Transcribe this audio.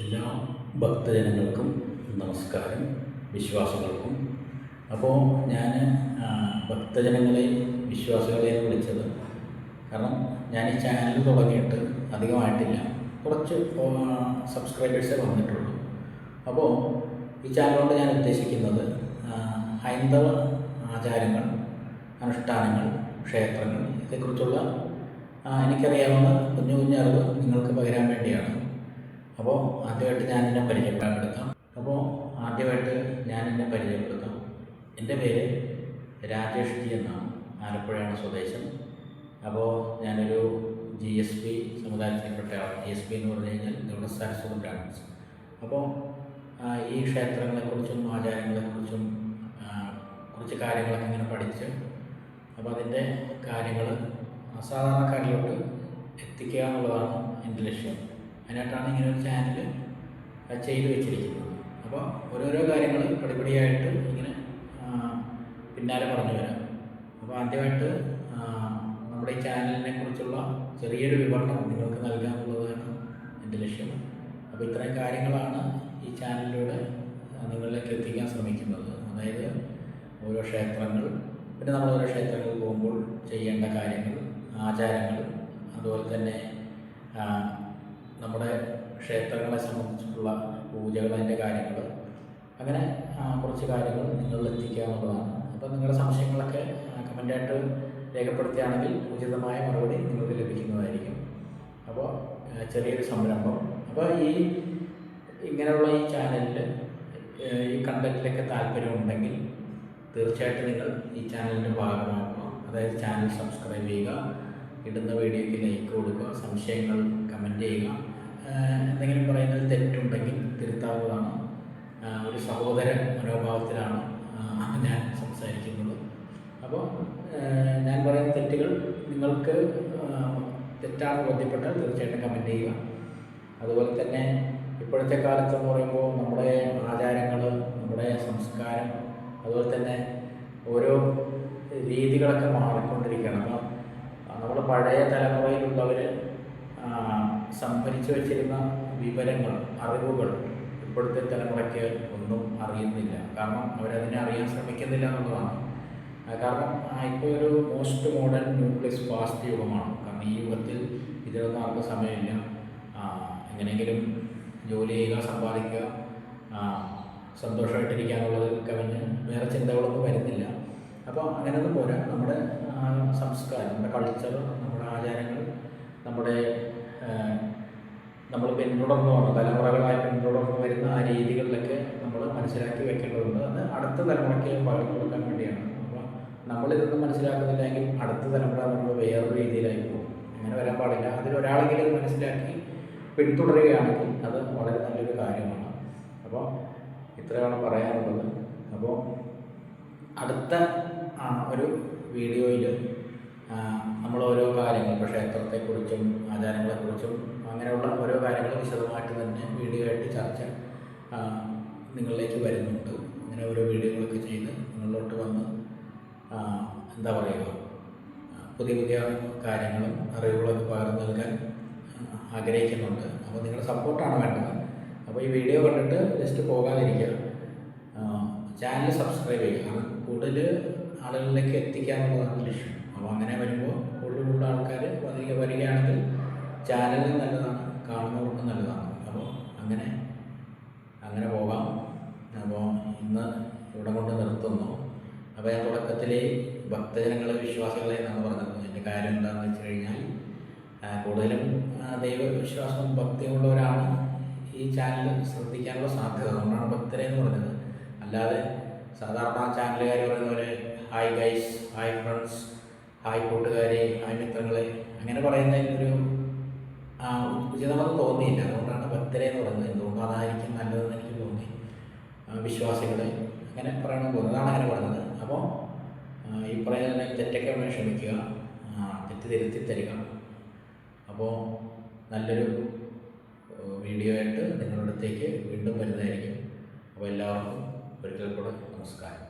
എല്ലാ ഭക്തജനങ്ങൾക്കും നമസ്കാരം വിശ്വാസികൾക്കും. അപ്പോൾ ഞാൻ ഭക്തജനങ്ങളെ വിശ്വാസികളെ വിളിച്ചത് കാരണം ഞാൻ ഈ ചാനൽ തുടങ്ങിയിട്ട് അധികമായിട്ടില്ല. കുറച്ച് സബ്സ്ക്രൈബേഴ്സേ വന്നിട്ടുള്ളൂ. അപ്പോൾ ഈ ചാനലുകൊണ്ട് ഞാൻ ഉദ്ദേശിക്കുന്നത് ഹൈന്ദവ ആചാരങ്ങൾ അനുഷ്ഠാനങ്ങൾ ക്ഷേത്രങ്ങൾ ഇതേക്കുറിച്ചുള്ള എനിക്കറിയാവുന്ന കുഞ്ഞു കുഞ്ഞു അറിവ് നിങ്ങൾക്ക് പകരാൻ വേണ്ടിയാണ്. അപ്പോൾ ആദ്യമായിട്ട് ഞാൻ എന്നെ പരിചയപ്പെടുത്താം. അപ്പോൾ ആദ്യമായിട്ട് ഞാൻ എന്നെ പരിചയപ്പെടുത്താം. എന്റെ പേര് രാജേഷ് ജി എന്നാണ്. ആലപ്പുഴയാണ് സ്വദേശം. അപ്പോൾ ഞാനൊരു ജി എസ് പി സമുദായത്തിൽപ്പെട്ട ജി എസ് പി എന്ന് പറഞ്ഞു കഴിഞ്ഞാൽ ഗൗഡ സാരസ്വത ബ്രാഹ്മിൻസ് അപ്പോൾ ഈ ക്ഷേത്രങ്ങളെക്കുറിച്ചും ആചാരങ്ങളെക്കുറിച്ചും കുറച്ച് കാര്യങ്ങളൊക്കെ ഇങ്ങനെ പഠിച്ച് അപ്പോൾ അതിന്റെ കാര്യങ്ങൾ സാധാരണക്കാരിലോട്ട് എത്തിക്കുക എന്നുള്ളതാണ് എന്റെ ലക്ഷ്യം. അതിനായിട്ടാണ് ഇങ്ങനെ ഒരു ചാനൽ ചെയ്തു വെച്ചിരിക്കുന്നത്. അപ്പോൾ ഓരോരോ കാര്യങ്ങൾ പടിപടിയായിട്ട് ഇങ്ങനെ പിന്നാലെ പറഞ്ഞു വരാം അപ്പോൾ ആദ്യമായിട്ട് നമ്മുടെ ഈ ചാനലിനെ കുറിച്ചുള്ള ചെറിയൊരു വിവരണം നിങ്ങൾക്ക് നൽകുക എന്നുള്ളതാണ് എന്റെ ലക്ഷ്യം. അപ്പോൾ ഇത്രയും കാര്യങ്ങളാണ് ഈ ചാനലിലൂടെ നിങ്ങളിലേക്ക് എത്തിക്കാൻ ശ്രമിക്കുന്നത്. അതായത് ഓരോ ക്ഷേത്രങ്ങൾ പിന്നെ നമ്മൾ ഓരോ ക്ഷേത്രങ്ങളിൽ പോകുമ്പോൾ ചെയ്യേണ്ട കാര്യങ്ങൾ ആചാരങ്ങൾ അതുപോലെ തന്നെ നമ്മുടെ ക്ഷേത്രങ്ങളെ സംബന്ധിച്ചിട്ടുള്ള പൂജകൾ അതിന്റെ കാര്യങ്ങൾ. അങ്ങനെ കുറച്ച് കാര്യങ്ങൾ നിങ്ങളിൽ എത്തിക്കാവുന്നതാണ്. അപ്പം അപ്പോൾ നിങ്ങളുടെ സംശയങ്ങളൊക്കെ കമന്റായിട്ട് രേഖപ്പെടുത്തുകയാണെങ്കിൽ ഉചിതമായ മറുപടി നിങ്ങൾക്ക് ലഭിക്കുന്നതായിരിക്കും. അപ്പോൾ ചെറിയൊരു സംരംഭം. അപ്പോൾ ഈ ഇങ്ങനെയുള്ള ഈ ചാനലിൽ ഈ കണ്ടന്റിലൊക്കെ താല്പര്യമുണ്ടെങ്കിൽ തീർച്ചയായിട്ടും നിങ്ങൾ ഈ ചാനലിന്റെ ഭാഗമാക്കുക. അതായത് ചാനൽ സബ്സ്ക്രൈബ് ചെയ്യുക. ഇടുന്ന വീഡിയോയ്ക്ക് ലൈക്ക് കൊടുക്കുക സംശയങ്ങൾ കമന്റ് ചെയ്യുക. എന്തെങ്കിലും പറയുന്നത് തെറ്റുണ്ടെങ്കിൽ തിരുത്താവുന്നതാണ്. ഒരു സഹോദര മനോഭാവത്തിലാണ് ഞാൻ സംസാരിക്കുന്നത്. അപ്പോൾ ഞാൻ പറയുന്ന തെറ്റുകൾ നിങ്ങൾക്ക് തെറ്റാണ് ബോധ്യപ്പെട്ടാൽ തീർച്ചയായിട്ടും കമന്റ് ചെയ്യുക. അതുപോലെ തന്നെ ഇപ്പോഴത്തെ കാലത്ത് എന്ന് പറയുമ്പോൾ നമ്മുടെ ആചാരങ്ങൾ നമ്മുടെ സംസ്കാരം അതുപോലെ തന്നെ ഓരോ രീതികളൊക്കെ നമ്മൾ പഴയ തലമുറയിലുള്ളവർ സംഭരിച്ചു വച്ചിരുന്ന വിവരങ്ങൾ അറിവുകൾ ഇപ്പോഴത്തെ തലമുറയ്ക്ക് ഒന്നും അറിയുന്നില്ല. കാരണം അവരതിനെ അറിയാൻ ശ്രമിക്കുന്നില്ല എന്നുള്ളതാണ്. കാരണം ഇപ്പോൾ ഒരു മോസ്റ്റ് മോഡേൺ ന്യൂക്ലിയസ് ഫാസ്റ്റ് യുഗമാണ്. കാരണം ഈ യുഗത്തിൽ ഇതിനൊന്നും ആർക്കും സമയമില്ല. എങ്ങനെയെങ്കിലും ജോലി ചെയ്യുക സമ്പാദിക്കുക സന്തോഷമായിട്ടിരിക്കാനുള്ളത് കവിഞ്ഞ് വേറെ ചിന്തകളൊന്നും വരുന്നില്ല. അപ്പോൾ അങ്ങനെയൊന്നും പോരാ. നമ്മുടെ നമ്മുടെ കൾച്ചർ നമ്മുടെ ആചാരങ്ങൾ നമ്മുടെ നമ്മൾ പിന്തുടർന്നു വന്ന തലമുറകളായി പിന്തുടർന്നു വരുന്ന ആ രീതികളിലൊക്കെ നമ്മൾ മനസ്സിലാക്കി വെക്കേണ്ടതുണ്ട്. അത് അടുത്ത തലമുറയ്ക്ക് പകർന്നു കൊടുക്കാൻ വേണ്ടിയാണ്. അപ്പോൾ നമ്മളിതൊന്നും മനസ്സിലാക്കുന്നില്ലെങ്കിൽ അടുത്ത തലമുറ നമ്മൾ വേറൊരു രീതിയിലായി പോകും. അങ്ങനെ വരാൻ പാടില്ല. അതിലൊരാളെങ്കിലും മനസ്സിലാക്കി പിന്തുടരുകയാണെങ്കിൽ അത് വളരെ നല്ലൊരു കാര്യമാണ്. അപ്പോൾ ഇത്രയാണ് പറയാനുള്ളത്. അപ്പോൾ അടുത്ത ഒരു വീഡിയോയിൽ നമ്മൾ ഓരോ കാര്യങ്ങൾ ഇപ്പോൾ ക്ഷേത്രത്തെക്കുറിച്ചും ആചാരങ്ങളെക്കുറിച്ചും അങ്ങനെയുള്ള ഓരോ കാര്യങ്ങൾ വിശദമായിട്ട് തന്നെ വീഡിയോ ആയിട്ട് ചർച്ച നിങ്ങളിലേക്ക് വരുന്നുണ്ട്. അങ്ങനെ ഓരോ വീഡിയോകളൊക്കെ ചെയ്ത് നിങ്ങളിലോട്ട് വന്ന് എന്താ പറയുക പുതിയ പുതിയ കാര്യങ്ങളും അറിവുകളൊക്കെ പകർന്നു നൽകാൻ ആഗ്രഹിക്കുന്നുണ്ട്. അപ്പോൾ നിങ്ങളുടെ സപ്പോർട്ടാണ് വേണ്ടത്. അപ്പോൾ ഈ വീഡിയോ കണ്ടിട്ട് ജസ്റ്റ് പോകാതിരിക്കുക. ചാനൽ സബ്സ്ക്രൈബ് ചെയ്യുക. കൂടുതൽ ആളുകളിലേക്ക് എത്തിക്കാനുള്ളതാണ് ലക്ഷ്യം. അപ്പോൾ അങ്ങനെ വരുമ്പോൾ കൂടുതൽ കൂടുതൽ ആൾക്കാർ വരിക വരികയാണെങ്കിൽ ചാനലും നല്ലതാണ് കാണുന്നവർക്കും നല്ലതാണ്. അപ്പോൾ അങ്ങനെ അങ്ങനെ പോകാം. അപ്പോൾ ഇന്ന് ഇവിടെ കൊണ്ട് നിർത്തുന്നു. അപ്പോൾ ഞാൻ തുടക്കത്തിലെ ഭക്തജനങ്ങളെ വിശ്വാസികളെ എന്നാണ് പറഞ്ഞത് എന്റെ കാര്യം എന്താണെന്ന് വെച്ച് കഴിഞ്ഞാൽ കൂടുതലും ദൈവവിശ്വാസവും ഭക്തിയുള്ളവരാണ് ഈ ചാനൽ ശ്രദ്ധിക്കാനുള്ള സാധ്യത. അതുകൊണ്ടാണ് ഭക്തരെ എന്ന് പറഞ്ഞത്. അല്ലാതെ സാധാരണ ചാനലുകാർ പറയുന്ന പോലെ hi guys hi friends hi കൂട്ടുകാരെ ഹായ് മിത്രങ്ങളെ അങ്ങനെ പറയുന്ന ഒരു ഉചിതമെന്ന് തോന്നിയില്ല. അതുകൊണ്ടാണ് ഭക്തരെ എന്ന് പറയുന്നത് എന്തുകൊണ്ട് അതായിരിക്കും നല്ലതെന്ന് എനിക്ക് തോന്നി. വിശ്വാസികളെ അങ്ങനെ പറയണമെന്ന് തോന്നുന്നതാണ് അങ്ങനെ പറഞ്ഞത് അപ്പോൾ ഈ പറയുന്ന തെറ്റൊക്കെ ഒന്ന് ക്ഷമിക്കുക. തെറ്റ് തിരുത്തി തരിക. അപ്പോൾ നല്ലൊരു വീഡിയോ ആയിട്ട് നിങ്ങളുടെ അടുത്തേക്ക് വീണ്ടും വരുന്നതായിരിക്കും. അപ്പോൾ എല്ലാവർക്കും ഒരിക്കൽ കൂടെ നമസ്കാരം.